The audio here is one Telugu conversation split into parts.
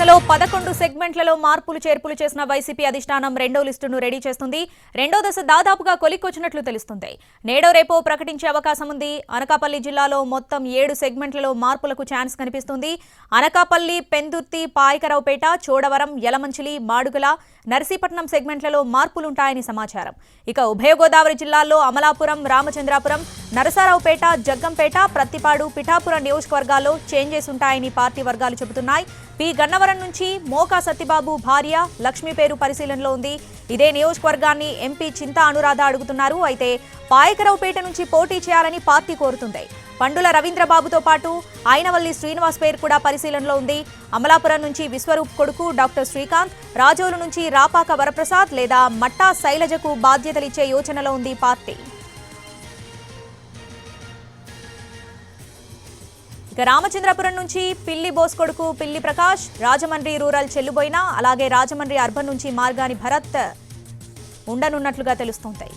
దశలో పదకొండు సెగ్మెంట్లలో మార్పులు చేర్పులు చేసిన వైసీపీ అధిష్టానం రెండో లిస్టును రెడీ చేస్తుంది. రెండో దశ దాదాపుగా కొలిక్కొచ్చినట్లు తెలుస్తుంది. నేడో రేపో ప్రకటించే అవకాశం ఉంది. అనకాపల్లి జిల్లాలో మొత్తం ఏడు సెగ్మెంట్లలో మార్పులకు ఛాన్స్ కనిపిస్తుంది. అనకాపల్లి పెందుర్తి పాయకరావుపేట చోడవరం యలమంచిలి మాడుగుల నర్సీపట్నం సెగ్మెంట్లలో మార్పులుంటాయని సమాచారం. ఇక ఉభయ గోదావరి జిల్లాల్లో అమలాపురం రామచంద్రాపురం నరసారావుపేట జగ్గంపేట ప్రత్తిపాడు పిఠాపురం నియోజకవర్గాల్లో చేంజెస్ ఉంటాయని పార్టీ వర్గాలు చెబుతున్నాయి. పి గన్నవరం నుంచి మోకా సత్యబాబు భార్య లక్ష్మి పేరు పరిశీలనలో ఉంది. ఇదే నియోజకవర్గాన్ని ఎంపీ చింతా అనురాధ అడుగుతున్నారు. అయితే పాయకరావుపేట నుంచి పోటీ చేయాలని పార్టీ కోరుతుంది. పండుల రవీంద్రబాబుతో పాటు ఆయనవల్లి శ్రీనివాస్ పేరు కూడా పరిశీలనలో ఉంది. అమలాపురం నుంచి విశ్వరూప్ కొడుకు డాక్టర్ శ్రీకాంత్ రాజోలు నుంచి రాపాక వరప్రసాద్ లేదా మట్టా శైలజకు బాధ్యతలిచ్చే యోచనలో ఉంది పార్టీ. రామచంద్రపురం నుంచి పిల్లి బోస్ కొడుకు పిల్లి ప్రకాష్ రాజమండ్రి రూరల్ చెల్లుబోయిన అలాగే రాజమండ్రి అర్బన్ నుంచి మార్గాని భరత్ ఉండనున్నట్లుగా తెలుస్తుంటాయి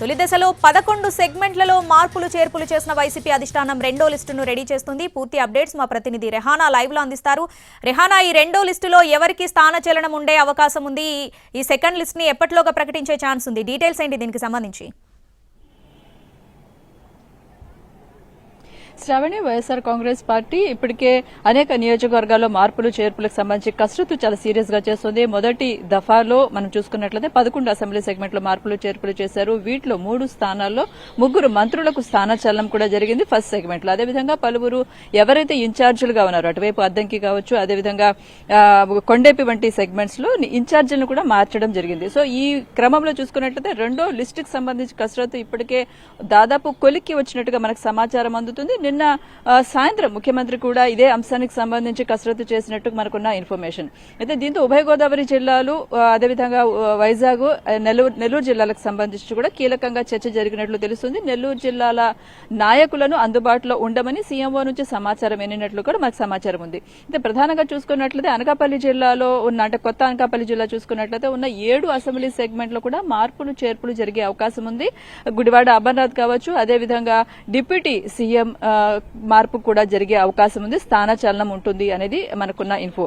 తొలి దశలో పదకొండు సెగ్మెంట్లలో మార్పులు చేర్పులు చేసిన వైసీపీ అధిష్టానం రెండో లిస్టును రెడీ చేస్తుంది. పూర్తి అప్డేట్స్ మా ప్రతినిధి రెహానా లైవ్లో అందిస్తారు. రెహానా ఈ రెండో లిస్టులో ఎవరికి స్థానచలనం ఉండే అవకాశం ఉంది? ఈ- సెకండ్ లిస్ట్ని ఎప్పటిలోగా ప్రకటించే ఛాన్స్ ఉంది? డీటెయిల్స్ ఏంటి దీనికి సంబంధించి? శ్రావణి వైఎస్ఆర్ కాంగ్రెస్ పార్టీ ఇప్పటికే అనేక నియోజకవర్గాల్లో మార్పులు చేర్పులకు సంబంధించి కసరత్తు చాలా సీరియస్గా చేస్తుంది. మొదటి దఫాలో మనం చూసుకున్నట్లయితే పదకొండు అసెంబ్లీ సెగ్మెంట్లో మార్పులు చేర్పులు చేశారు. వీటిలో మూడు స్థానాల్లో ముగ్గురు మంత్రులకు స్థానచలనం కూడా జరిగింది ఫస్ట్ సెగ్మెంట్లో అదేవిధంగా పలువురు ఎవరైతే ఇన్ఛార్జీలుగా ఉన్నారో అటువైపు అద్దంకి కావచ్చు అదేవిధంగా కొండేపి వంటి సెగ్మెంట్స్లో ఇన్ఛార్జీలను కూడా మార్చడం జరిగింది. సో ఈ క్రమంలో చూసుకున్నట్లయితే రెండో లిస్టుకు సంబంధించి కసరత్తు ఇప్పటికే దాదాపు కొలిక్కి వచ్చినట్టుగా మనకు సమాచారం అందుతుంది. నిన్న సాయంత్రం ముఖ్యమంత్రి కూడా ఇదే అంశానికి సంబంధించి కసరత్తు చేసినట్టు మనకున్న ఇన్ఫర్మేషన్. అయితే దీంతో ఉభయ గోదావరి జిల్లాలు అదేవిధంగా వైజాగ్ నెల్లూరు నెల్లూరు జిల్లాలకు సంబంధించి కూడా కీలకంగా చర్చ జరిగినట్లు తెలుస్తుంది. నెల్లూరు జిల్లాల నాయకులను అందుబాటులో ఉండమని సీఎంఓ నుంచి సమాచారం ఎన్నినట్లు కూడా మనకు సమాచారం ఉంది. అయితే ప్రధానంగా చూసుకున్నట్లయితే అనకాపల్లి జిల్లాలో ఉన్న అంటే కొత్త అనకాపల్లి జిల్లా చూసుకున్నట్లయితే ఉన్న ఏడు అసెంబ్లీ సెగ్మెంట్లో కూడా మార్పులు చేర్పులు జరిగే అవకాశం ఉంది. గుడివాడ అమర్నాథ్ కావచ్చు అదేవిధంగా డిప్యూటీ సీఎం మార్పు కూడా జరిగే అవకాశం ఉంది స్థానచలనం ఉంటుంది అనేది మనకున్న ఇన్ఫో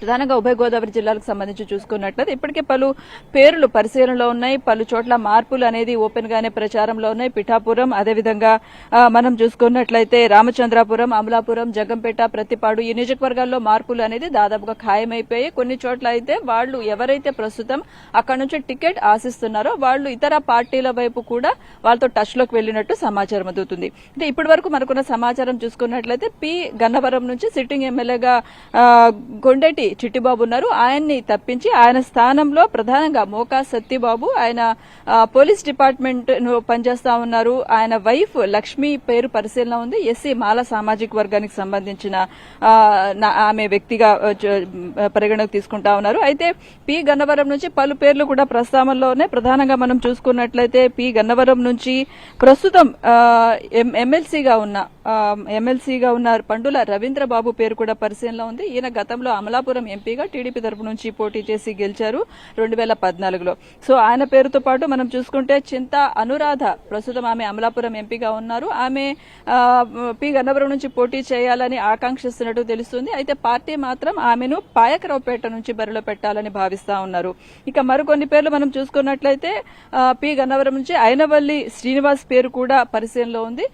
ప్రధానంగా ఉభయ గోదావరి జిల్లాలకు సంబంధించి చూసుకున్నట్లయితే ఇప్పటికే పలు పేర్లు పరిశీలనలో ఉన్నాయి. పలు చోట్ల మార్పులు అనేది ఓపెన్ గానే ప్రచారంలో ఉన్నాయి. పిఠాపురం అదేవిధంగా మనం చూసుకున్నట్లయితే రామచంద్రాపురం అమలాపురం జగంపేట ప్రతిపాడు ఈ నియోజకవర్గాల్లో మార్పులు అనేది దాదాపుగా ఖాయమైపోయాయి. కొన్ని చోట్ల అయితే వాళ్ళు ఎవరైతే ప్రస్తుతం అక్కడ నుంచి టికెట్ ఆశిస్తున్నారో వాళ్ళు ఇతర పార్టీల వైపు కూడా వాళ్ళతో టచ్లోకి వెళ్ళినట్టు సమాచారం అందుతుంది. అంటే ఇప్పటి వరకు మనకున్న సమాచారం చూసుకున్నట్లయితే పి. గన్నవరం నుంచి సిట్టింగ్ ఎమ్మెల్యేగా ఆ, చిట్టిబాబు ఉన్నారు. ఆయన్ని తప్పించి ఆయన స్థానంలో ప్రధానంగా మోకా సత్యబాబు ఆయన పోలీస్ డిపార్ట్మెంట్ను పనిచేస్తా ఉన్నారు. ఆయన వైఫ్ లక్ష్మి పేరు పరిశీలన ఉంది. ఎస్సీ మాల సామాజిక వర్గానికి సంబంధించిన ఆమె వ్యక్తిగా పరిగణకు తీసుకుంటా ఉన్నారు. అయితే పి. గన్నవరం నుంచి పలు పేర్లు కూడా ప్రస్తావనలోనే ప్రధానంగా మనం చూసుకున్నట్లయితే పి. గన్నవరం నుంచి ప్రస్తుతం ఎం- ఎమ్మెల్సీగా ఉన్న ఎమ్మెల్సీగా ఉన్న పండుల రవీంద్ర బాబు పేరు కూడా పరిశీలనలో ఉంది. ఈయన గతంలో అమలాపురం ఎంపీగా టీడీపీ తరపు నుంచి పోటీ చేసి గెలిచారు రెండు వేల పద్నాలుగులో. సో ఆయన పేరుతో పాటు మనం చూసుకుంటే చింత అనురాధ ప్రస్తుతం ఆమె అమలాపురం ఎంపీగా ఉన్నారు. ఆమె పి. గన్నవరం నుంచి పోటీ చేయాలని ఆకాంక్షిస్తున్నట్టు తెలుస్తుంది. అయితే పార్టీ మాత్రం ఆమెను పాయకరావుపేట నుంచి బరిలో పెట్టాలని భావిస్తా ఉన్నారు. ఇక మరికొన్ని పేర్లు మనం చూసుకున్నట్లయితే పి. గన్నవరం నుంచి అయినవల్లి శ్రీనివాస్ పేరు కూడా పరిశీలనలో ఉంది.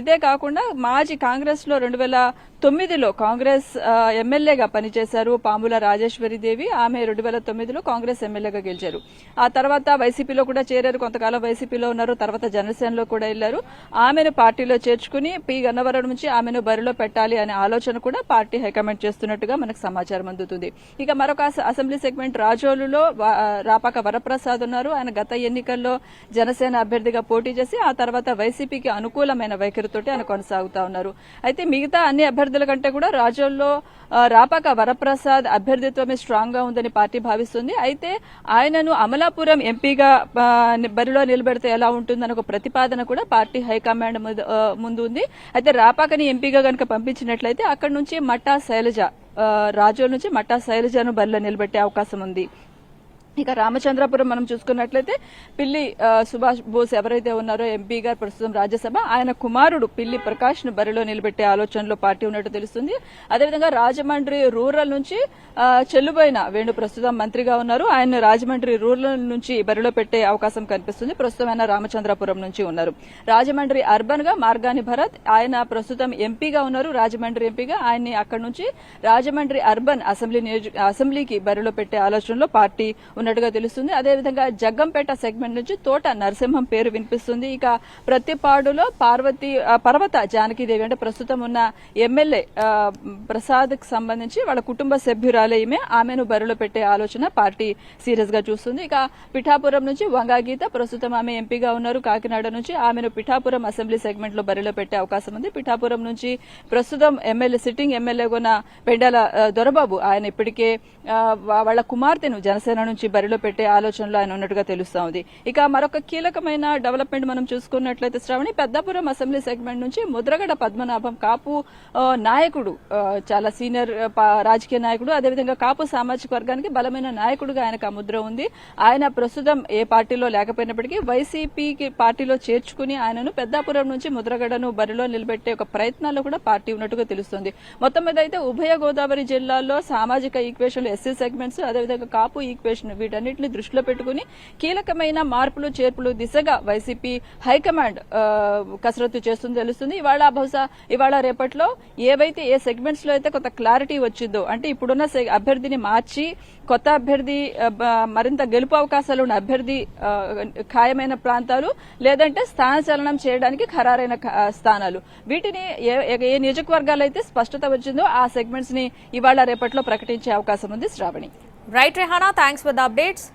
ఇదే కాకుండా మాజీ కాంగ్రెస్లో రెండు వేల తొమ్మిదిలో కాంగ్రెస్ ఎమ్మెల్యేగా పనిచేశారు పాముల రాజేశ్వరి దేవి. ఆమె రెండు వేల తొమ్మిదిలో కాంగ్రెస్ ఎమ్మెల్యేగా గెలిచారు. ఆ తర్వాత వైసీపీలో కూడా చేరారు. కొంతకాలం వైసీపీలో ఉన్నారు. తర్వాత జనసేనలో కూడా వెళ్ళారు ఆమెను పార్టీలో చేర్చుకుని పి. గన్నవరం నుంచి ఆమెను బరిలో పెట్టాలి అనే ఆలోచన కూడా పార్టీ హైకమాండ్ చేస్తున్నట్టుగా మనకు సమాచారం అందుతుంది. ఇక మరొక అసెంబ్లీ సెగ్మెంట్ రాజోలులో రాపాక వరప్రసాద్ ఉన్నారు. ఆయన గత ఎన్నికల్లో జనసేన అభ్యర్థిగా పోటీ చేసి ఆ తర్వాత వైసీపీకి అనుకూలమైన వైఖరితోటి ఆయన కొనసాగుతా ఉన్నారు. అయితే మిగతా అన్ని అభ్యర్థుల కంటే కూడా రాజోల్లో రాపాక వరప్రసాద్ అభ్యర్థిత్వమే స్ట్రాంగ్గా ఉందని పార్టీ భావిస్తుంది. అయితే ఆయనను అమలాపురం ఎంపీగా బరిలో నిలబెడితే ఎలా ఉంటుందని ఒక ప్రతిపాదన కూడా పార్టీ హైకమాండ్ ముందు- ముందు ఉంది అయితే రాపాకని ఎంపీగా కనుక పంపించినట్లయితే అక్కడి నుంచి మట్టా శైలజ రాజోల నుంచి మట్టా శైలజను బరిలో నిలబెట్టే అవకాశం ఉంది. ఇక రామచంద్రపురం మనం చూసుకున్నట్లయితే పిల్లి సుభాష్ బోస్ ఎవరైతే ఉన్నారో ఎంపీ గారు ప్రస్తుతం రాజ్యసభ ఆయన కుమారుడు పిల్లి ప్రకాష్ను బరిలో నిలబెట్టే ఆలోచనలో పార్టీ ఉన్నట్టు తెలుస్తుంది. అదేవిధంగా రాజమండ్రి రూరల్ నుంచి చెల్లుబోయిన వేణు ప్రస్తుతం మంత్రిగా ఉన్నారు. ఆయన రాజమండ్రి రూరల్ నుంచి బరిలో పెట్టే అవకాశం కనిపిస్తుంది. ప్రస్తుతం ఆయన రామచంద్రపురం నుంచి ఉన్నారు. రాజమండ్రి అర్బన్గా మార్గాని భరత్ ఆయన ప్రస్తుతం ఎంపీగా ఉన్నారు. రాజమండ్రి ఎంపీగా ఆయన్ని అక్కడి నుంచి రాజమండ్రి అర్బన్ అసెంబ్లీ నియోజక అసెంబ్లీకి బరిలో పెట్టే ఆలోచనలో పార్టీ ఉన్నట్టుగా తెలుస్తుంది. అదేవిధంగా జగ్గంపేట సెగ్మెంట్ నుంచి తోట నరసింహం పేరు వినిపిస్తుంది. ఇక ప్రతిపాడులో పార్వతి పర్వత జానకీదేవి అంటే ప్రస్తుతం ఉన్న ఎమ్మెల్యే ప్రసాద్ సంబంధించి వాళ్ళ కుటుంబ సభ్యురాలే ఈమె. ఆమెను బరిలో పెట్టే ఆలోచన పార్టీ సీరియస్గా చూస్తుంది. ఇక పిఠాపురం నుంచి వంగా గీత ప్రస్తుతం ఆమె ఎంపీగా ఉన్నారు. కాకినాడ నుంచి ఆమెను పిఠాపురం అసెంబ్లీ సెగ్మెంట్లో బరిలో పెట్టే అవకాశం ఉంది. పిఠాపురం నుంచి ప్రస్తుతం ఎమ్మెల్యే సిట్టింగ్ ఎమ్మెల్యే ఉన్న పెండాల దొరబాబు ఆయన ఇప్పటికే వాళ్ళ కుమార్తెను జనసేన నుంచి బరిలో పెట్టే ఆలోచనలో ఆయన ఉన్నట్టుగా తెలుస్తా ఉంది. ఇక మరొక కీలకమైన డెవలప్మెంట్ మనం చూసుకున్నట్లయితే శ్రావణి పెద్దాపురం అసెంబ్లీ సెగ్మెంట్ నుంచి ముద్రగడ పద్మనాభం కాపు నాయకుడు చాలా సీనియర్ రాజకీయ నాయకుడు అదేవిధంగా కాపు సామాజిక వర్గానికి బలమైన నాయకుడుగా ఆయనకు ఆ ముద్ర ఉంది. ఆయన ప్రస్తుతం ఏ పార్టీలో లేకపోయినప్పటికీ వైసీపీకి పార్టీలో చేర్చుకుని ఆయనను పెద్దాపురం నుంచి ముద్రగడను బరిలో నిలబెట్టే ఒక ప్రయత్నాల్లో కూడా పార్టీ ఉన్నట్టుగా తెలుస్తుంది. మొత్తం మీద అయితే ఉభయ గోదావరి జిల్లాల్లో సామాజిక ఈక్వేషన్లు ఎస్సీ సెగ్మెంట్స్ అదేవిధంగా కాపు ఈక్వేషన్ వీటన్నిటిని దృష్టిలో పెట్టుకుని కీలకమైన మార్పులు చేర్పులు దిశగా వైసీపీ హైకమాండ్ కసరత్తు చేస్తుంది తెలుస్తుంది. ఇవాళ బహుశా ఇవాళ రేపట్లో ఏవైతే ఏ సెగ్మెంట్స్లో అయితే కొంత క్లారిటీ వచ్చిందో అంటే ఇప్పుడున్న అభ్యర్థిని మార్చి కొత్త అభ్యర్థి మరింత గెలుపు అవకాశాలు ఉన్న అభ్యర్థి ఖాయమైన ప్రాంతాలు లేదంటే స్థానచలనం చేయడానికి ఖరారైన స్థానాలు. వీటిని ఏ ఏ నియోజకవర్గాలు అయితే స్పష్టత వచ్చిందో ఆ సెగ్మెంట్స్ని ఇవాళ రేపట్లో ప్రకటించే అవకాశం ఉంది Shravani. Right, Rehana? Thanks for the updates.